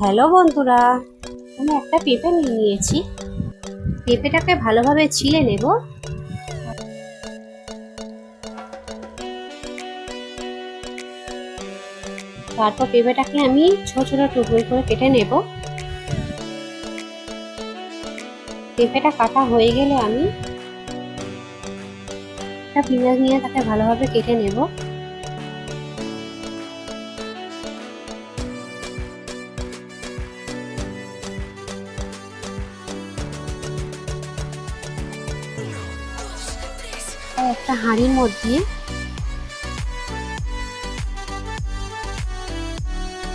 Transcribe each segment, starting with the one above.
Hello বন্ধুরা, আমি একটা পেঁপে নিয়ে নিয়েছি। পেঁপেটাকে ভালোভাবে ছিলে নেব। তারপর পেঁপেটাকে আমি ছোট ছোট টুকরো করে কেটে নেব। পেঁপেটা কাটা হয়ে গেলে আমি একটা পেঁয়াজ নিয়ে তাকে ভালোভাবে কেটে নেব। একটা হাঁড়ির মধ্যে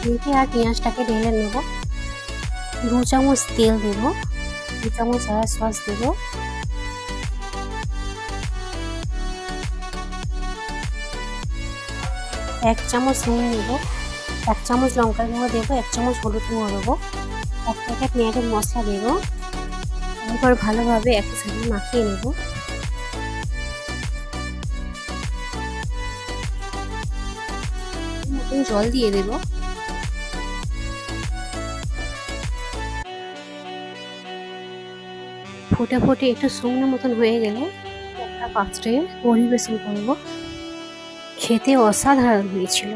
পেঁপে আর পেঁয়াজটাকে ঢেলে নেব। দু চামচ তেল দেব, দু চামচ সয়া সস দেব। এক চামচ নুন নেব এক চামচ লঙ্কার গুঁড়ো দেবো, এক চামচ হলুদ গুঁড়ো দেবো, এক প্যাকেট পেঁয়াজের মশলা দেবো। তারপর ভালোভাবে একই সাথে মাখিয়ে নেব। মতন জল দিয়ে দেব। ফুটে ফুটে একটু শুকনো মতন হয়ে গেলে একটা পাত্রে পরিবেশন করব। খেতে অসাধারণ হয়েছিল।